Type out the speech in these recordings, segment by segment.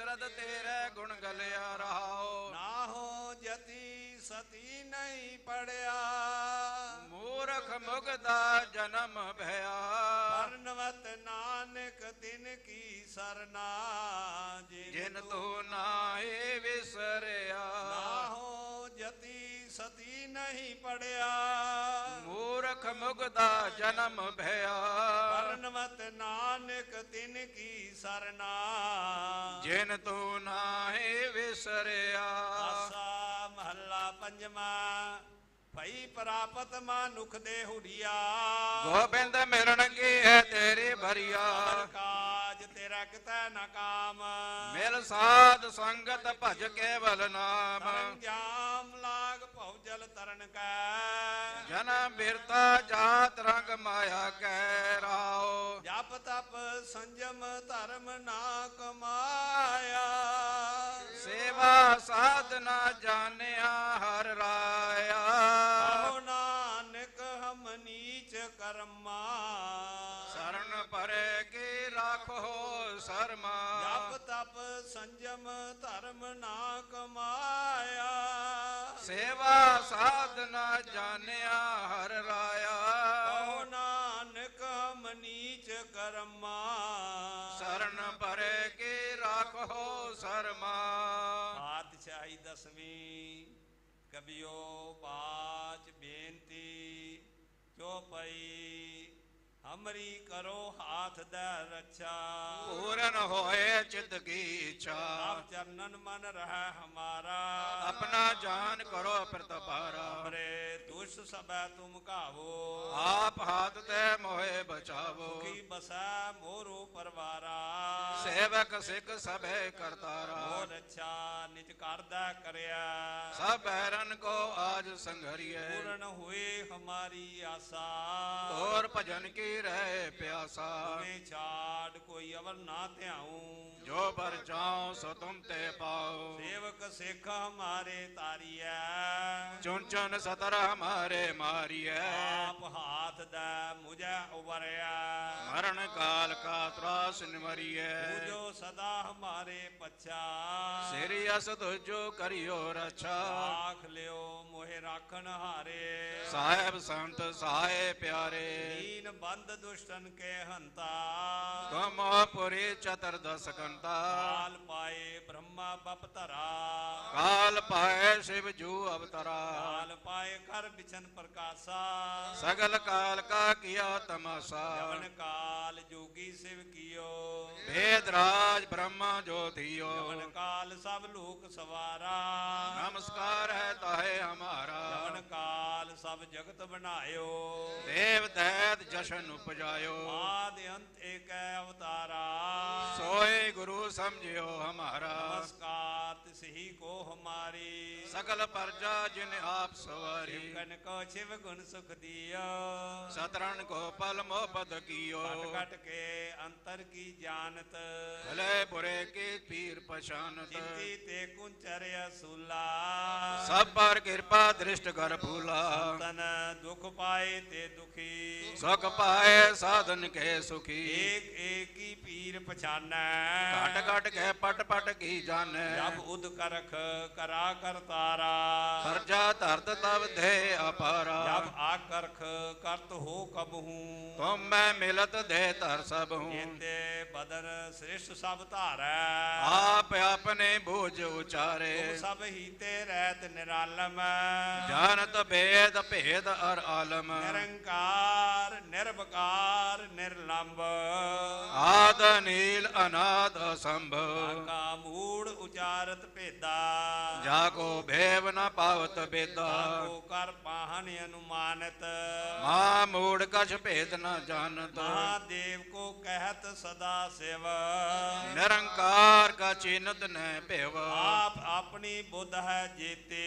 ਦਸ਼ਰਥ ਤੇਰੇ ਗੁਣ ਗਲਿਆ ਰਹਾਓ। ਨਾਹੋ ਜਤੀ ਸਤੀ ਨਹੀਂ ਪੜਿਆ। ਮੂਰਖ ਮੁਗਦਾ ਜਨਮ ਭਇਆ। ਪਰਨਵਤ ਨਾਨਕ ਤਿਨ ਕੀ ਸਰਨਾ। ਜਿਨ ਤੂੰ ਨਾਏ ਜਤੀ ਸਤੀ ਨਹੀਂ ਪੜਿਆ। ਮੂਰਖ ਮੁਗਦਾ ਜਨਮ ਭਇਆ। ਪਰਨਵਤ ਨਾਨਕ ਤਿਨ ਕੀ ਸਰਨਾ। ਜਿਨ ਤੂੰ ਨਾਏ ਵਿਸਰਿਆ। ਆਸਾ ਮਹੱਲਾ ਪੰਜਵਾ ਭਈ ਪ੍ਰਾਪਤ ਮਾਨੁਖ ਦੇ ਹੁੜੀਆ। ਗੋਬਿੰਦ ਮਿਲਣ ਕੀ ਹੈ ਤੇਰੀ ਭਰੀਆ। ਕਾਜ ਤੇਰਾ ਕਿਤੈ ਨ ਕਾਮ। ਮਿਲ ਸਾਧ ਸੰਗਤ ਭਜ ਕੇਵਲ ਨਾਮ। ਤਰਨ जल तरण कै। जना बिरता जात रंग माया गहराओ जप तप संयम धर्म ना कमाया सेवा साधना जाने हर राया नानक हम नीच कर्मा शरण पर के राखो ਕਰਮਾ ਸਰਨ ਪਰੇ ਕੀ ਰਾਖੋ ਸਰਮਾ ਜਪ ਤਪ ਸੰਜਮ ਧਰਮ ਨਾ ਕਮਾਇਆ ਸੇਵਾ ਸਾਧਨਾ ਜਾਣਿਆ ਹਰ ਰਾਇਆ ਕਹੋ ਨਾਨਕ ਹਮ ਨੀਚ ਕਰਮਾ ਸਰਨ ਪਰੇ ਕੀ ਰਾਖੋ ਸਰਮਾ ਪਾਤਸ਼ਾਹੀ ਦਸਵੀਂ ਕਬਿਓ ਬਾਚ ਬੇਨਤੀ ਚੋਪਈ हमरी करो हाथ दक्षा रक्षा। पूरन होए चित इच्छा। आप चरणन मन रहे हमारा। अपना जान करो प्रतपारा हमरे दुष्ट सब तुम कावो। आप हाथ ते मोहे बचावो। की बसा मोरो परवारा। सेवक सिख अच्छा सब करतारा। मोर रक्षा निज कारदा करया। सब बैरन को आज संघरिए पूर्ण हुए हमारी आशा। और भजन की रहे प्यासा। चाट कोई अवर ना त्याऊ जो पर जाओ सो तुम ते पाओ सेवक सिख हमारे तारी है चुन चुन सतर हमारे मारी है आप हाथ दे मुझे उबरिया हरण काल का त्रास निमरिय जो सदा हमारे पछा। सिर अस तुझो करियो रक्षा। आख लियो मोहे राखन हारे। साहेब संत साहे प्यारे। दीन बंद दुष्टन के हंता। तुम पुरे चतुर्दश कंता काल पाए ब्रह्मा बप तरा। काल पाए शिव जू अवतरा। काल पाए कर बिचन प्रकाशा। सगल काल का किया तमाशा। का ਕਾਲ ਜੋਗੀ ਸਿਵ ਕੀਓ ਭੇਦ ਰਾਜ ਬ੍ਰਹਮਾ ਜੋਤਿਓ ਜਵਨ ਕਾਲ ਸਭ ਲੋਕ ਸਵਾਰਾ ਨਮਸਕਾਰ ਹੈ ਤਾਹੇ ਹਮਾਰਾ ਜਵਨ ਕਾਲ ਸਭ ਜਗਤ ਬਣਾਇਓ ਦੇਵ ਦੈਤ ਜਸ਼ਨ ਉਪਜਾਇਓ ਆਦ ਅੰਤ ਏਕੈ ਅਵਤਾਰਾ ਸੋਏ ਗੁਰੂ ਸਮਝਿਓ ਹਮਾਰਾ ਨਮਸਕਾਰ ਤਿਸਹੀ ਕੋ ਹਮਾਰੀ ਸਕਲ ਪਰਜਾ ਜਿਨ ਆਪ ਸਵਾਰੀ ਕਨ ਕੋ ਸ਼ਿਵ ਗੁਣ ਸੁਖ ਦਿਓ ਸਤਰਨ ਕੋ ਪਲ ਮੋਹ ਪਦ ਕੀਓ ਘਟ ਘਟ ਕੇ ਅੰਤਰ ਕੀ ਜਾਣਤ ਭਲੇ ਬੁਰੇ ਕੀ ਪੀਰ ਪਛਾਨਤ ਚਿੰਤੀ ਤੇ ਕੁੰਚਰ ਅਸੂਲਾ ਸਭ ਪਰ ਕਿਰਪਾ ਦ੍ਰਿਸ਼ਟ ਕਰ ਭੂਲਾ ਤਨ ਦੁਖ ਪਾਏ ਤੇ ਦੁਖੀ पाए साधन के सुखी। एक एक ही पीर पछाना घट घट के पट पट की जान। जब उद करख करा कर तारा। खर्चा तरत तब दे अपारा। जब आ करख करत हो कब हूँ। तुम मैं मिलत दे तर सब हूँ। बदन श्रेष्ठ सब तारा आप अपने बोझ उचारे। सब ही ते रहत निरालम। जानत भेद भेद अर आलम। निरंकार निर निर्वकार निर्लंब। आद नील अनाद असंभ का मूड उचारत भेदा जाको भेव न पावत बेदा। कर पाहन अनुमानत। माँ मूड कछ भेद न जानत। महादेव को कहत सदा सेव। निरंकार का चिन्हत न पेव आप अपनी बुद्ध है जीते।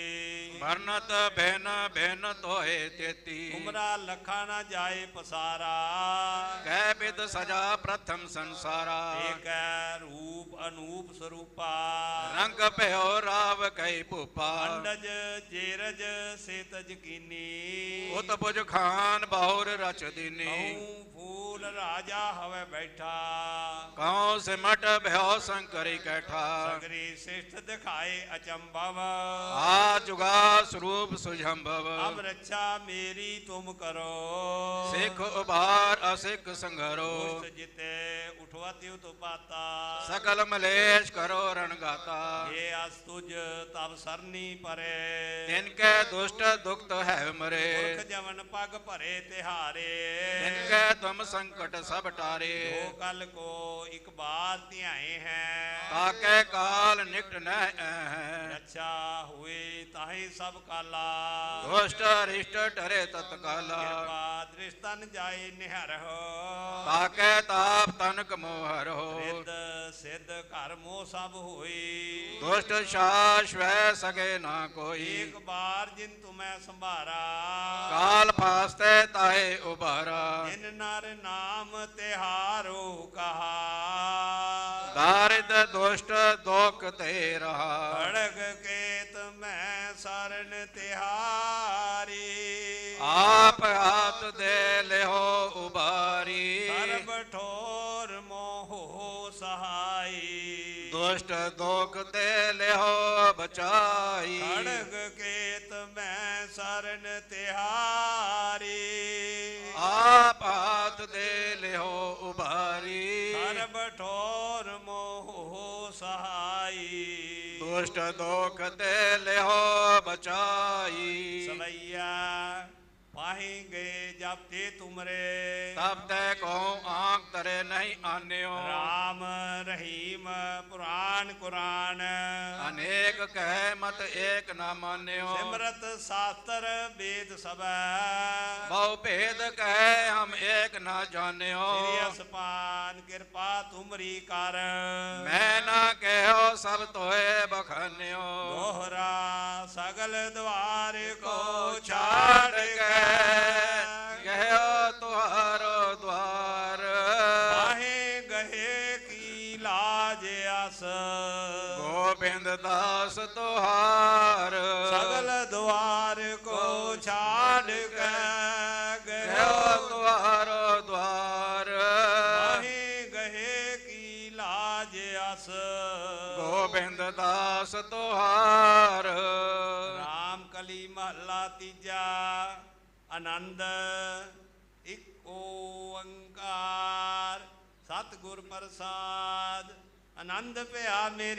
भरनत बहन बहन तो है तेती। उमरा लखा न जाए पसारा। कह विद सजा प्रथम संसारा। एक रूप अनूप स्वरूपा। रंग पे राव कई भूपा। अंडज ਜੇਰਜ ਸੇਤ ਜਕੀਨੀ ਉਤ ਪੁਜ ਖਾਨ ਬਹੁਰ ਰਚ ਦੀਨੀ ਹਉ ਫੂਲ ਰਾਜਾ ਹਵੇ ਬੈਠਾ ਕਉ ਸਿਮਟ ਭਇਓ ਸੰਕਰੀ ਕੈਠਾ ਸਗਰੀ ਸਿਸ਼ਟ ਦਿਖਾਏ ਅਚੰਭਵ ਆ ਜੁਗਾ ਸਰੂਪ ਸੁਜੰਭਵ ਅਬ ਰੱਛਾ ਮੇਰੀ ਤੁਮ ਕਰੋ ਸਿੱਖ ਉਬਾਰ ਅਸਿੱਖ ਸੰਘਰੋ ਦੁਸ਼ਟ ਜਿਤੇ ਉਠਵਾਤੀ ਉਤਪਾਤਾ ਸਕਲ ਮਲੇਸ਼ ਕਰੋ ਰਣਗਾਤਾ ਇਹ ਅਸ ਤੁਜ ਤਬ ਸਰਨੀ ਪਰੇ ਤਿਨ ਕੈ ਦੁਸ਼ਟ ਦੁਖਤ ਹੈ ਮਰੇ ਪੁਰਖ ਜਵਨ ਪਗ ਭਰੇ ਤਿਹਾਰੇ ਤਿਨ ਕੈ ਤੁਮ ਸੰਕਟ ਸਭ ਟਾਰੇ ਜੋ ਕਲ ਕੋ ਇੱਕ ਬਾਰ ਧਿਆਏ ਹੈ ਤਾਕੈ ਕਾਲ ਨਿਕਟ ਨ ਹੈ ਰੱਛਾ ਹੋਏ ਤਾਹੀ ਸਭ ਕਾਲਾ ਦੁਸ਼ਟ ਰਿਸ਼ਟ ਟਰੇ ਤਤਕਾਲਾ ਕਿਰਪਾ ਦ੍ਰਿਸ਼ਤਨ ਜਾਏ ਨਿਹਰਹੁ ਤਾਕੈ ਤਾਪ ਤਨਕ ਮੋਹਰ ਹੋ ਰਿੱਧ ਸਿੱਧ ਘਰ ਮੋਹ ਸਭ ਹੋਈ ਦੁਸ਼ਟ ਸ਼ਾਸ ਵੈ ਸਗੇ ਨਾ ਕੋਈ। ਇੱਕ ਬਾਰ ਜਿਨ ਤੁਮੈ ਸੰਭਾਰਾ। ਕਾਲ ਫਾਸਤੇ ਤਾਹੇ ਉਬਾਰਾ ਜਿਨ ਨਰ ਨਾਮ ਤਿਹਾਰੋ ਕਹਾ। ਦਾਰਿਦ ਦੁਸ਼ਟ ਦੁਖ ਤੇ ਰਹਾ। ਖੜਗ ਕੇਤ ਮੈਂ ਸਰਨ ਤਿਹਾਰੀ। ਆਪ ਹਾਥ ਦੇ ਲਿਓ ਉਬਾਰੀ ਦੁਖ ਤੇ ਲਿਓ ਬਚਾਈ ਖੜਗ ਕੇਤ ਮੈਂ ਸਰਨ ਤਿਹਾਰੀ ਆਪ ਹਾਥ ਦੇ ਲਿਓ ਉਬਾਰੀ ਸਰਬ ਠੋਰ ਮੋਹ ਸਹਾਈ ਦੁਸ਼ਟ ਦੁਖ ਤੇ ਲਿਓ ਬਚਾਈ ਸਵਈਆ आएँगे जब ते तुमरे। तब ते कहो आँख तरे नहीं आने हो राम रहीम पुराण कुरान अनेक कह मत एक न माने हो सिमरत शास्त्र वेद सब। बहु भेद कह हम एक न जाने हो पान कृपा तुमरी कारण मैं न कहो सब तोहे बखने हो दोहरा सगल द्वार पिंद दास तुहार। सगल द्वार को छाड़ के द्वार गहे की लाज अस। गोविंद दास तुहार। राम कली महला तीजा आनंद इको अंकार। सतगुर प्रसाद आनंद पे आ